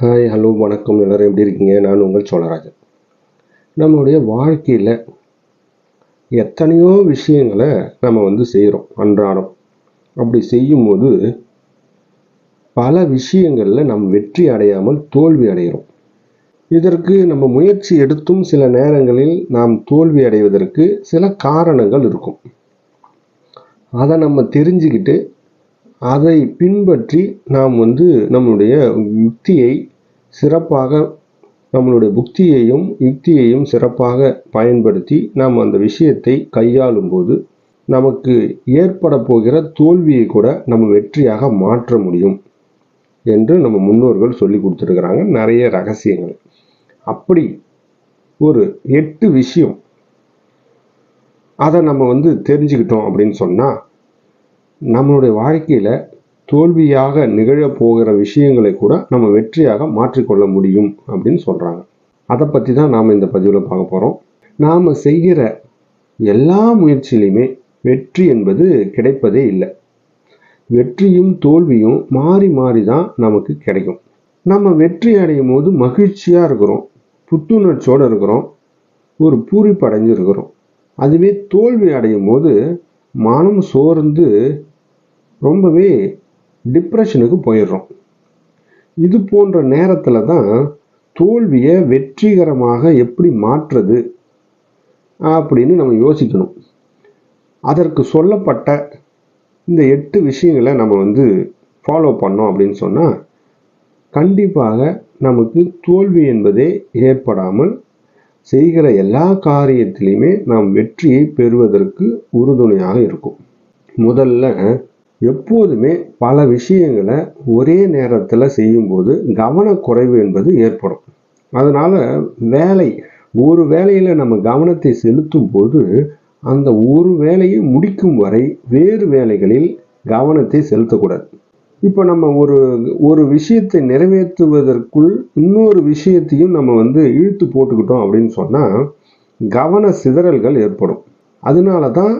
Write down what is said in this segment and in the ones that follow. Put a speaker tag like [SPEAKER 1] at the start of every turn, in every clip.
[SPEAKER 1] Hi hello வணக்கம். எல்லோரும் எப்படி இருக்கீங்க? நான் உங்கள் சோழராஜன். நம்மளுடைய வாழ்க்கையில் எத்தனையோ விஷயங்களை நம்ம வந்து செய்கிறோம் அன்றாடம். அப்படி செய்யும்போது பல விஷயங்களில் நம் வெற்றி அடையாமல் தோல்வி அடைகிறோம் இதற்கு நம்ம முயற்சி எடுத்தும் சில நேரங்களில் நாம் தோல்வி அடைவதற்கு சில காரணங்கள் இருக்கும். அதை நம்ம தெரிஞ்சுக்கிட்டு அதை பின்பற்றி நாம் வந்து நம்மளுடைய யுக்தியை சிறப்பாக நம்மளுடைய புக்தியையும் யுக்தியையும் சிறப்பாக பயன்படுத்தி நாம் அந்த விஷயத்தை கையாளும் போது நமக்கு ஏற்பட போகிற தோல்வியை கூட நம்ம வெற்றியாக மாற்ற முடியும் என்று நம்ம முன்னோர்கள் சொல்லி கொடுத்துருக்குறாங்க. நிறைய ரகசியங்கள். அப்படி ஒரு எட்டு விஷயம். அதை நம்ம வந்து தெரிஞ்சுக்கிட்டோம் அப்படின்னு சொன்னால் நம்மளுடைய வாழ்க்கையில் தோல்வியாக நிகழப் போகிற விஷயங்களை கூட நம்ம வெற்றியாக மாற்றிக்கொள்ள முடியும் அப்படின்னு சொல்கிறாங்க அதை பற்றி தான் நாம் இந்த பதிவில் பார்க்க போகிறோம் நாம் செய்கிற எல்லா முயற்சியிலையுமே வெற்றி என்பது கிடைப்பதே இல்லை. வெற்றியும் தோல்வியும் மாறி மாறி தான் நமக்கு கிடைக்கும். நம்ம வெற்றி அடையும் போது மகிழ்ச்சியாக இருக்கிறோம் புத்துணர்ச்சியோடு இருக்கிறோம் ஒரு பூரிப்படைஞ்சிருக்கிறோம். அதுவே தோல்வி அடையும் போது மனம் சோர்ந்து ரொம்பவே டிப்ரெஷனுக்கு போயிடுறோம். இது போன்ற நேரத்தில் தான் தோல்வியை வெற்றிகரமாக எப்படி மாற்றுறது அப்படின்னு நம்ம யோசிக்கணும். அதற்கு சொல்லப்பட்ட இந்த எட்டு விஷயங்களை நம்ம வந்து ஃபாலோ பண்ணோம் அப்படின்னு சொன்னால் கண்டிப்பாக நமக்கு தோல்வி என்பதே ஏற்படாமல் செய்கிற எல்லா காரியத்திலையுமே நாம் வெற்றியை பெறுவதற்கு உறுதுணையாக இருக்கும். முதல்ல எப்போதுமே பல விஷயங்களை ஒரே நேரத்தில் செய்யும்போது கவனக்குறைவு என்பது ஏற்படும். அதனால் வேலை ஒரு வேலையில் நம்ம கவனத்தை செலுத்தும் போது அந்த ஒரு வேலையை முடிக்கும் வரை வேறு வேலைகளில் கவனத்தை செலுத்தக்கூடாது. இப்போ நம்ம ஒரு ஒரு விஷயத்தை நிறைவேற்றுவதற்குள் இன்னொரு விஷயத்தையும் நம்ம வந்து இழுத்து போட்டுக்கிட்டோம் அப்படின்னு சொன்னால் கவன சிதறல்கள் ஏற்படும். அதனால தான்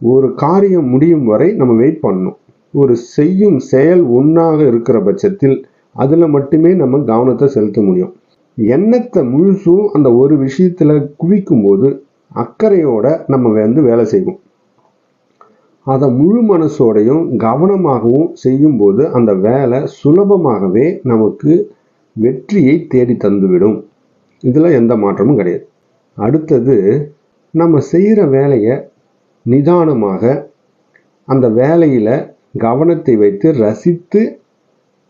[SPEAKER 1] ஒரு காரியம் முடியும் வரை நம்ம வெயிட் பண்ணணும். ஒரு செய்யும் செயல் ஒன்றாக இருக்கிற பட்சத்தில் அதில் மட்டுமே நம்ம கவனத்தை செலுத்த முடியும். எண்ணத்தை முழுசும் அந்த ஒரு விஷயத்தில் குவிக்கும் போது அக்கறையோட நம்ம வந்து வேலை செய்வோம். அதை முழு மனசோடையும் கவனமாகவும் செய்யும்போது அந்த வேலை சுலபமாகவே நமக்கு வெற்றியை தேடி தந்துவிடும். இதில் எந்த மாற்றமும் கிடையாது. அடுத்தது நம்ம செய்கிற வேலையை நிதானமாக அந்த வேலையில் கவனத்தை வைத்து ரசித்து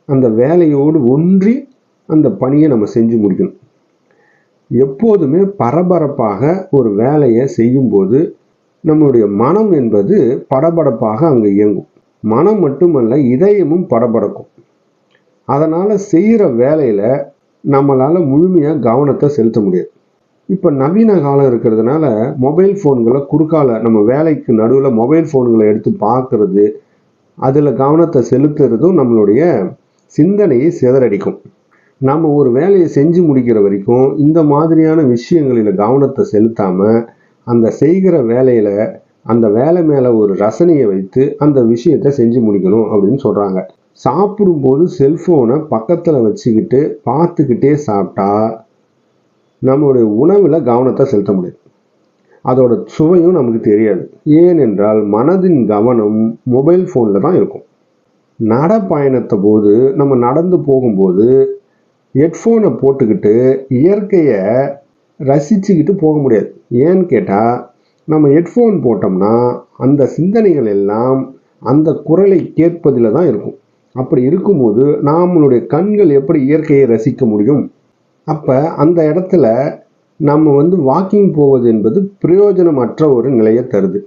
[SPEAKER 1] அந்த வேலையோடு ஒன்றி அந்த பணியை நம்ம செஞ்சு முடிக்கணும். எப்போதுமே பரபரப்பாக ஒரு வேலையை செய்யும்போது நம்மளுடைய மனம் என்பது படபடப்பாக அங்கே இயங்கும். மனம் மட்டுமல்ல இதயமும் படபடக்கும். அதனால் செய்கிற வேலையில் நம்மளால் முழுமையாக கவனத்தை செலுத்த முடியாது. இப்போ நவீன காலம் இருக்கிறதுனால மொபைல் ஃபோன்களை குறுக்கால நம்ம வேலைக்கு நடுவில் மொபைல் ஃபோன்களை எடுத்து பார்க்கறது அதில் கவனத்தை செலுத்துறதும் நம்மளுடைய சிந்தனையை சிதறடிக்கும். நம்ம ஒரு வேலையை செஞ்சு முடிக்கிற வரைக்கும் இந்த மாதிரியான விஷயங்களில் கவனத்தை செலுத்தாமல் அந்த செய்கிற வேலையில் அந்த வேலை மேலே ஒரு ரசனையை வைத்து அந்த விஷயத்தை செஞ்சு முடிக்கணும் அப்படின்னு சொல்கிறாங்க சாப்பிடும்போது செல்ஃபோனை பக்கத்தில் வச்சுக்கிட்டு பார்த்துக்கிட்டே சாப்பிட்டா நம்மளுடைய உணவில் கவனத்தை செலுத்த முடியாது அதோட சுவையும் நமக்கு தெரியாது. ஏனென்றால் மனதின் கவனம் மொபைல் ஃபோனில் தான் இருக்கும். நடப்பயணத்தை போது நம்ம நடந்து போகும்போது ஹெட்ஃபோனை போட்டுக்கிட்டு இயற்கையை ரசிச்சுக்கிட்டு போக முடியாது. ஏன்னு கேட்டால் நம்ம ஹெட்ஃபோன் போட்டோம்னா அந்த சிந்தனைகள் எல்லாம் அந்த குரலை கேட்பதில் தான் இருக்கும். அப்படி இருக்கும்போது நம்மளுடைய கண்கள் எப்படி இயற்கையை ரசிக்க முடியும்? அப்போ அந்த இடத்துல நம்ம வந்து வாக்கிங் போவது என்பது பிரயோஜனமற்ற ஒரு நிலையை தருது.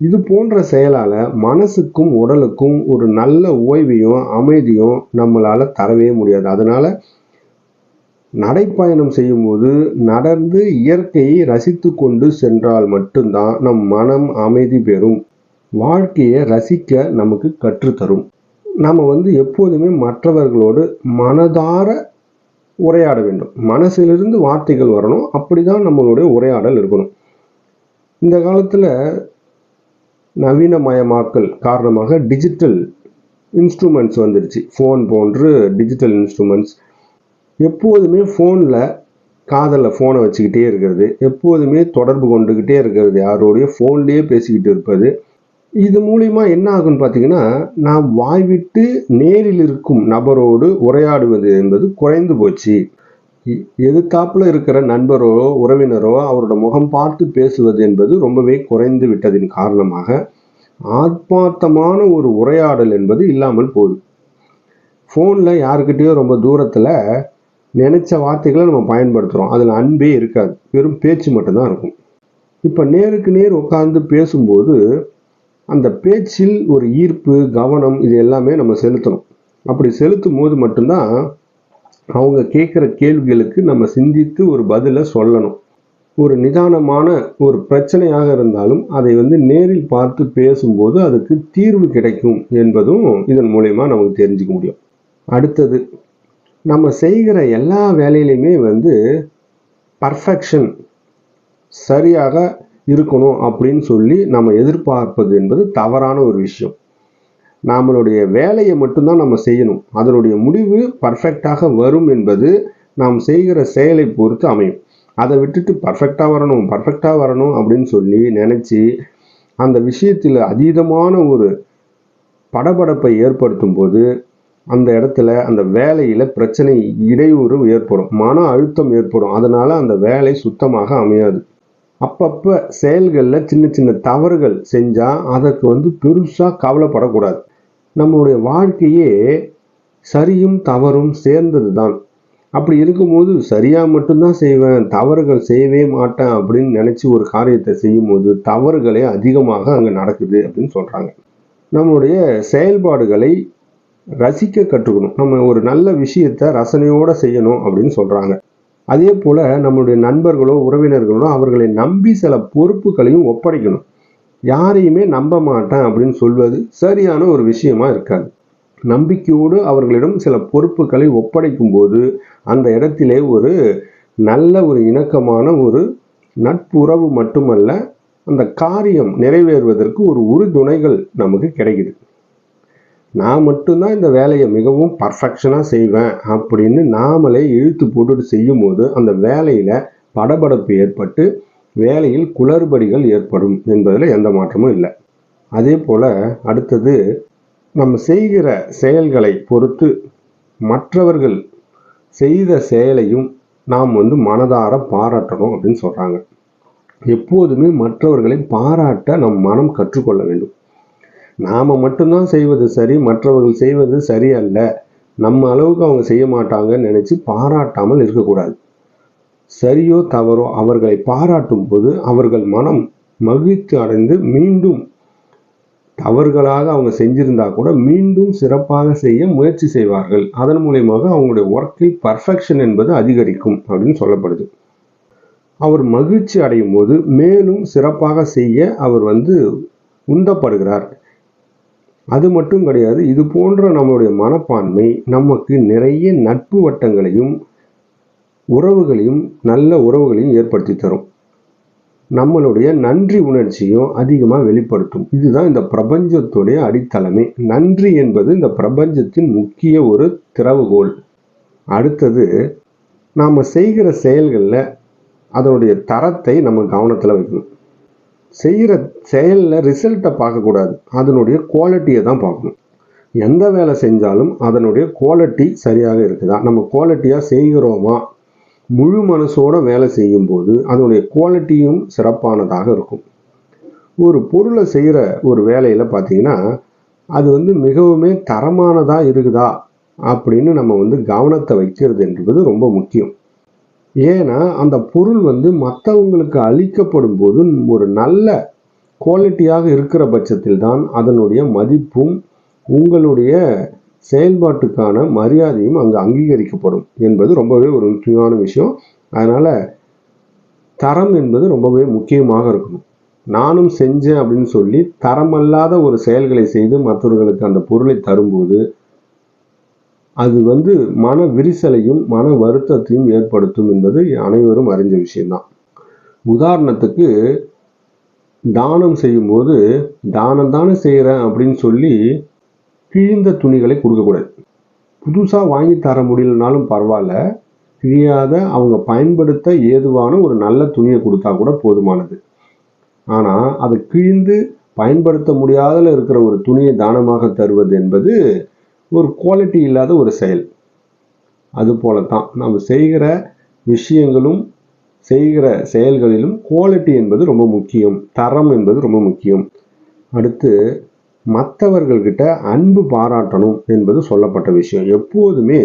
[SPEAKER 1] இது போன்ற செயலால் மனசுக்கும் உடலுக்கும் ஒரு நல்ல ஓய்வையும் அமைதியும் நம்மளால் தரவே முடியாது. அதனால் நடைப்பயணம் செய்யும்போது நடந்து இயற்கையை ரசித்து கொண்டு சென்றால் மட்டும்தான் நம் மனம் அமைதி பெறும். வாழ்க்கையை ரசிக்க நமக்கு கற்றுத்தரும். நம்ம வந்து எப்போதுமே மற்றவர்களோடு மனதார உரையாட வேண்டும். மனசிலிருந்து வார்த்தைகள் வரணும். அப்படி தான் நம்மளுடைய உரையாடல் இருக்கணும். இந்த காலத்தில் நவீனமயமாக்கல் காரணமாக டிஜிட்டல் இன்ஸ்ட்ருமெண்ட்ஸ் வந்துடுச்சு ஃபோன் போன்று டிஜிட்டல் இன்ஸ்ட்ருமெண்ட்ஸ் எப்போதுமே ஃபோனில் காதலில் ஃபோனை வச்சுக்கிட்டே இருக்கிறது. எப்போதுமே தொடர்பு கொண்டுக்கிட்டே இருக்கிறது. யாரோடைய ஃபோன்லேயே பேசிக்கிட்டு இருப்பது. இது மூலிமா என்ன ஆகும்னு பார்த்தீங்கன்னா நாம் வாய்விட்டு நேரில் இருக்கும் நபரோடு உரையாடுவது என்பது குறைந்து போச்சு. எ- எதிர்த்தாப்புல இருக்கிற நண்பரோ உறவினரோ அவரோட முகம் பார்த்து பேசுவது என்பது ரொம்பவே குறைந்து விட்டதின் காரணமாக ஆத்மார்த்தமான ஒரு உரையாடல் என்பது இல்லாமல் போகுது. ஃபோனில் யாருக்கிட்டேயோ ரொம்ப தூரத்தில் நினச்ச வார்த்தைகளை நம்ம பயன்படுத்துகிறோம் அதில் அன்பே இருக்காது. வெறும் பேச்சு மட்டும்தான் இருக்கும். இப்போ நேருக்கு நேர் உட்கார்ந்து பேசும்போது அந்த பேச்சில் ஒரு ஈர்ப்பு கவனம் இது எல்லாமே நம்ம செலுத்தணும். அப்படி செலுத்தும் போது மட்டும்தான் அவங்க கேட்குற கேள்விகளுக்கு நம்ம சிந்தித்து ஒரு பதிலை சொல்லணும். ஒரு நிதானமான ஒரு பிரச்சனையாக இருந்தாலும் அதை வந்து நேரில் பார்த்து பேசும்போது அதுக்கு தீர்வு கிடைக்கும் என்பதும் இதன் மூலயமா நமக்கு தெரிஞ்சுக்க முடியும். அடுத்தது நம்ம செய்கிற எல்லா வேலையிலையுமே வந்து பர்ஃபெக்ஷன் சரியாக இருக்கணும் அப்படின்னு சொல்லி நம்ம எதிர்பார்ப்பது என்பது தவறான ஒரு விஷயம். நம்மளுடைய வேலையை மட்டும்தான் நம்ம செய்யணும். அதனுடைய முடிவு பர்ஃபெக்டாக வரும் என்பது நாம் செய்கிற செயலை பொறுத்து அமையும். அதை விட்டுட்டு பர்ஃபெக்டாக வரணும் பர்ஃபெக்டாக வரணும் அப்படின்னு சொல்லி நினச்சி அந்த விஷயத்தில் அதீதமான ஒரு படபடப்பை ஏற்படுத்தும் போது அந்த இடத்துல அந்த வேலையில் பிரச்சனை இடையூறு ஏற்படும். மன அழுத்தம் ஏற்படும். அதனால் அந்த வேலை சுத்தமாக அமையாது. அப்பப்போ செயல்களில் சின்ன சின்ன தவறுகள் செஞ்சால் அதற்கு வந்து பெருசாக கவலைப்படக்கூடாது. நம்மளுடைய வாழ்க்கையே சரியும் தவறும் சேர்ந்தது தான் அப்படி இருக்கும்போது சரியாக மட்டும்தான் செய்வேன் தவறுகள் செய்யவே மாட்டேன் அப்படின்னு நினச்சி ஒரு காரியத்தை செய்யும்போது தவறுகளே அதிகமாக அங்கே நடக்குது அப்படின்னு சொல்கிறாங்க நம்மளுடைய செயல்பாடுகளை ரசிக்க கற்றுக்கணும். நம்ம ஒரு நல்ல விஷயத்தை ரசனையோடு செய்யணும் அப்படின்னு சொல்கிறாங்க அதே போல் நம்மளுடைய நண்பர்களோ உறவினர்களோ அவர்களை நம்பி சில பொறுப்புகளையும் ஒப்படைக்கணும். யாரையுமே நம்ப மாட்டேன் அப்படின்னு சொல்வது சரியான ஒரு விஷயமா இருக்காது. நம்பிக்கையோடு அவர்களிடம் சில பொறுப்புகளை ஒப்படைக்கும் போது அந்த இடத்திலே ஒரு நல்ல ஒரு இணக்கமான ஒரு நட்புறவு மட்டுமல்ல அந்த காரியம் நிறைவேறுவதற்கு ஒரு உறுதுணைகள் நமக்கு கிடைக்குது. நான் மட்டும்தான் இந்த வேலையை மிகவும் பர்ஃபெக்ஷனாக செய்வேன் அப்படின்னு நாமளே இழுத்து போட்டுட்டு செய்யும்போது அந்த வேலையில் படபடப்பு ஏற்பட்டு வேலையில் குளறுபடிகள் ஏற்படும் என்பதில் எந்த மாற்றமும் இல்லை. அதே போல் அடுத்தது நம்ம செய்கிற செயல்களை பொறுத்து மற்றவர்கள் செய்த செயலையும் நாம் வந்து மனதார பாராட்டணும் அப்படின்னு சொல்கிறாங்க எப்போதுமே மற்றவர்களை பாராட்ட நம் மனம் கற்றுக்கொள்ள வேண்டும். நாம் மட்டும்தான் செய்வது சரி மற்றவர்கள் செய்வது சரியல்ல நம்ம அளவுக்கு அவங்க செய்ய மாட்டாங்கன்னு நினச்சி பாராட்டாமல் இருக்கக்கூடாது. சரியோ தவறோ அவர்களை பாராட்டும் போது அவர்கள் மனம் மகிழ்ச்சி அடைந்து மீண்டும் தவறுகளாக அவங்க செஞ்சிருந்தா கூட மீண்டும் சிறப்பாக செய்ய முயற்சி செய்வார்கள். அதன் மூலியமாக அவங்களுடைய ஒர்க்கில் பர்ஃபெக்ஷன் என்பது அதிகரிக்கும் அப்படின்னு சொல்லப்படுது. அவர் மகிழ்ச்சி அடையும் போது மேலும் சிறப்பாக செய்ய அவர் வந்து உந்தப்படுகிறார். அது மட்டும் கிடையாது இது போன்ற நம்மளுடைய மனப்பான்மை நமக்கு நிறைய நட்பு வட்டங்களையும் உறவுகளையும் நல்ல உறவுகளையும் ஏற்படுத்தி தரும். நம்மளுடைய நன்றி உணர்ச்சியும் அதிகமாக வெளிப்படுத்தும். இதுதான் இந்த பிரபஞ்சத்துடைய அடித்தளமே. நன்றி என்பது இந்த பிரபஞ்சத்தின் முக்கிய ஒரு திறவுகோல் அடுத்தது நாம் செய்கிற செயல்களில் அதனுடைய தரத்தை நம்ம கவனத்தில் வைக்கணும். செய்கிற செயலில் ரிசல்ட்டை பார்க்கக்கூடாது. அதனுடைய குவாலிட்டியை தான் பார்க்கணும். எந்த வேலை செஞ்சாலும் அதனுடைய குவாலிட்டி சரியாக இருக்குதா? நம்ம குவாலிட்டியாக செய்கிறோமா? முழு மனசோட வேலை செய்யும்போது அதனுடைய குவாலிட்டியும் சிறப்பானதாக இருக்கும். ஒரு பொருளை செய்கிற ஒரு வேலையில் பார்த்தீங்கன்னா அது வந்து மிகவுமே தரமானதாக இருக்குதா? அப்படின்னு நம்ம வந்து கவனத்தை வைக்கிறது என்பது ரொம்ப முக்கியம். ஏன்னா அந்த பொருள் வந்து மற்றவங்களுக்கு அளிக்கப்படும் போது ஒரு நல்ல குவாலிட்டியாக இருக்கிற பட்சத்தில் தான் அதனுடைய மதிப்பும் உங்களுடைய செயல்பாட்டுக்கான மரியாதையும் அங்கு அங்கீகரிக்கப்படும் என்பது ரொம்பவே ஒரு முக்கியமான விஷயம். அதனால் தரம் என்பது ரொம்பவே முக்கியமாக இருக்கணும். நானும் செஞ்சேன் அப்படின்னு சொல்லி தரமல்லாத ஒரு செயல்களை செய்து மற்றவர்களுக்கு அந்த பொருளை தரும்போது அது வந்து மன விரிசலையும் மன வருத்தத்தையும் ஏற்படுத்தும் என்பது அனைவரும் அறிஞ்ச விஷயம்தான். உதாரணத்துக்கு தானம் செய்யும்போது தானம் தானே செய்கிறேன் அப்படின்னு சொல்லி கிழிந்த துணிகளை கொடுக்கக்கூடாது. புதுசாக வாங்கி தர முடியலனாலும் பரவாயில்ல. கிழியாத அவங்க பயன்படுத்த ஏதுவான ஒரு நல்ல துணியை கொடுத்தா கூட போதுமானது. ஆனால் அது கிழிந்து பயன்படுத்த முடியாதல இருக்கிற ஒரு துணியை தானமாக தருவது என்பது ஒரு குவாலிட்டி இல்லாத ஒரு செயல். அது தான் நம்ம செய்கிற விஷயங்களும் செய்கிற செயல்களிலும் குவாலிட்டி என்பது ரொம்ப முக்கியம். தரம் என்பது ரொம்ப முக்கியம். அடுத்து மற்றவர்கள்கிட்ட அன்பு பாராட்டணும் என்பது சொல்லப்பட்ட விஷயம். எப்போதுமே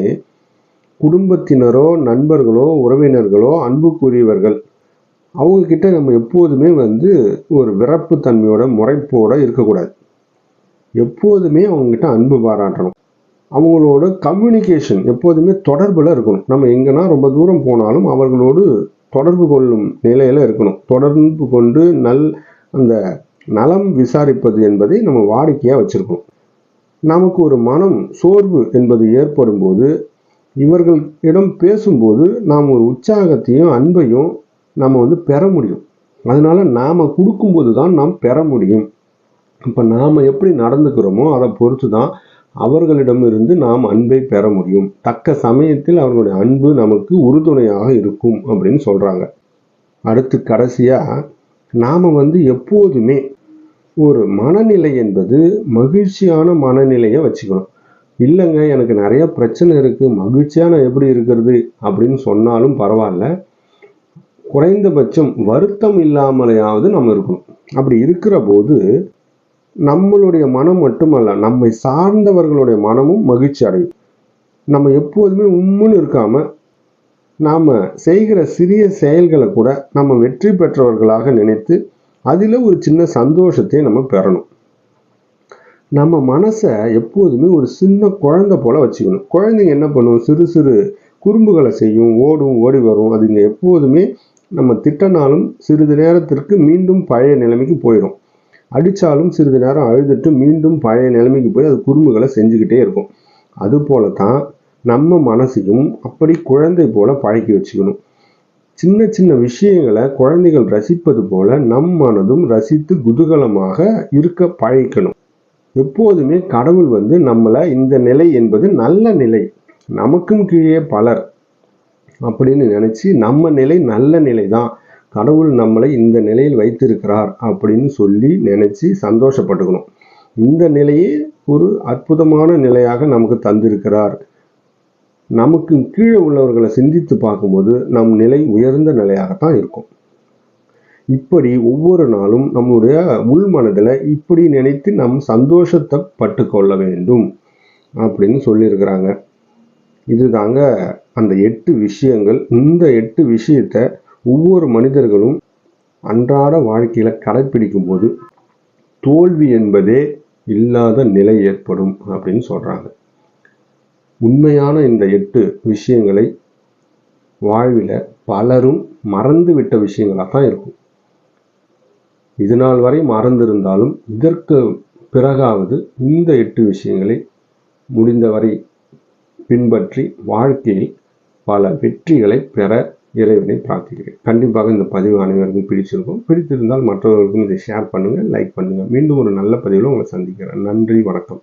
[SPEAKER 1] குடும்பத்தினரோ நண்பர்களோ உறவினர்களோ அன்புக்குரியவர்கள். அவங்கக்கிட்ட நம்ம எப்போதுமே வந்து ஒரு விறப்பு தன்மையோட முறைப்போட இருக்கக்கூடாது. எப்போதுமே அவங்கக்கிட்ட அன்பு பாராட்டணும். அவங்களோட கம்யூனிகேஷன் எப்போதுமே தொடர்பில் இருக்கணும். நம்ம எங்கன்னா ரொம்ப தூரம் போனாலும் அவர்களோடு தொடர்பு கொள்ளும் நிலையில் இருக்கணும். தொடர்பு கொண்டு நல் அந்த நலம் விசாரிப்பது என்பதை நம்ம வாடிக்கையாக வச்சுருக்கணும். நமக்கு ஒரு மனம் சோர்வு என்பது ஏற்படும் போது இவர்களிடம் பேசும்போது நாம் ஒரு உற்சாகத்தையும் அன்பையும் நம்ம வந்து பெற முடியும். அதனால் நாம் கொடுக்கும்போது தான் நாம் பெற முடியும். இப்போ நாம் எப்படி நடந்துக்கிறோமோ அதை பொறுத்து தான் அவர்களிடமிருந்து நாம் அன்பை பெற முடியும். தக்க சமயத்தில் அவர்களுடைய அன்பு நமக்கு உறுதுணையாக இருக்கும் அப்படின்னு சொல்கிறாங்க அடுத்து கடைசியாக நாம் வந்து எப்போதுமே ஒரு மனநிலை என்பது மகிழ்ச்சியான மனநிலையை வச்சுக்கணும். இல்லைங்க எனக்கு நிறைய பிரச்சனை இருக்குது மகிழ்ச்சியான எப்படி இருக்கிறது அப்படின்னு சொன்னாலும் பரவாயில்ல. குறைந்தபட்சம் வருத்தம் இல்லாமலையாவது நம்ம இருக்கணும். அப்படி இருக்கிற போது நம்மளுடைய மனம் மட்டுமல்ல நம்மை சார்ந்தவர்களுடைய மனமும் மகிழ்ச்சி அடையும். நம்ம எப்போதுமே உம்முன்னு இருக்காம நாம் செய்கிற சிறிய செயல்களை கூட நம்ம வெற்றி பெற்றவர்களாக நினைத்து அதில் ஒரு சின்ன சந்தோஷத்தை நம்ம பெறணும். நம்ம மனசை எப்போதுமே ஒரு சின்ன குழந்தை போல் வச்சுக்கணும். குழந்தைங்க என்ன பண்ணும்? சிறு சிறு குறும்புகளை செய்யும் ஓடும் ஓடி வரும். அதுங்க எப்போதுமே நம்ம திட்டனாலும் சிறிது நேரத்திற்கு மீண்டும் பழைய நிலைமைக்கு போயிடும் அடித்தாலும் சிறிது நேரம் அழுதுட்டு மீண்டும் பழைய நிலைமைக்கு போய் அது குறும்புகளை செஞ்சுக்கிட்டே இருக்கும். அதுபோல தான் நம்ம மனசையும் அப்படி குழந்தை போல பழக்கி வச்சுக்கணும். சின்ன சின்ன விஷயங்களை குழந்தைகள் ரசிப்பது போல நம் மனதும் ரசித்து குதூகலமாக இருக்க பழக்கணும் எப்போதுமே கடவுள் வந்து நம்மளை இந்த நிலை என்பது நல்ல நிலை நமக்கும் கீழே பலர் அப்படின்னு நினச்சி நம்ம நிலை நல்ல நிலை தான் கடவுள் நம்மளை இந்த நிலையில் வைத்திருக்கிறார் அப்படின்னு சொல்லி நினச்சி சந்தோஷப்பட்டுக்கணும். இந்த நிலையே ஒரு அற்புதமான நிலையாக நமக்கு தந்திருக்கிறார். நமக்கு கீழே உள்ளவர்களை சிந்தித்து பார்க்கும்போது நம் நிலை உயர்ந்த நிலையாகத்தான் இருக்கும். இப்படி ஒவ்வொரு நாளும் நம்முடைய உள் மனதில் இப்படி நினைத்து நம் சந்தோஷத்தை பட்டு கொள்ள வேண்டும் அப்படின்னு சொல்லியிருக்கிறாங்க. இது தாங்க அந்த எட்டு விஷயங்கள். இந்த எட்டு விஷயத்தை ஒவ்வொரு மனிதர்களும் அன்றாட வாழ்க்கையில் கடைப்பிடிக்கும் போது தோல்வி என்பதே இல்லாத நிலை ஏற்படும் அப்படின்னு சொல்கிறாங்க உண்மையான இந்த எட்டு விஷயங்களை வாழ்வில் பலரும் மறந்து விட்ட விஷயங்களாக தான் இருக்கும். இது நாள் வரை மறந்திருந்தாலும் இதற்கு பிறகாவது இந்த எட்டு விஷயங்களை முடிந்தவரை பின்பற்றி வாழ்க்கையில் பல வெற்றிகளை பெற இறைவனை பிரார்த்திக்கிறேன். கண்டிப்பாக இந்த பதிவு அனைவருக்கும் பிடிச்சிருக்கும். பிடித்திருந்தால் மற்றவர்களுக்கும் இதை ஷேர் பண்ணுங்கள் லைக் பண்ணுங்கள் மீண்டும் ஒரு நல்ல பதிவில் உங்களை சந்திக்கிறேன். நன்றி வணக்கம்.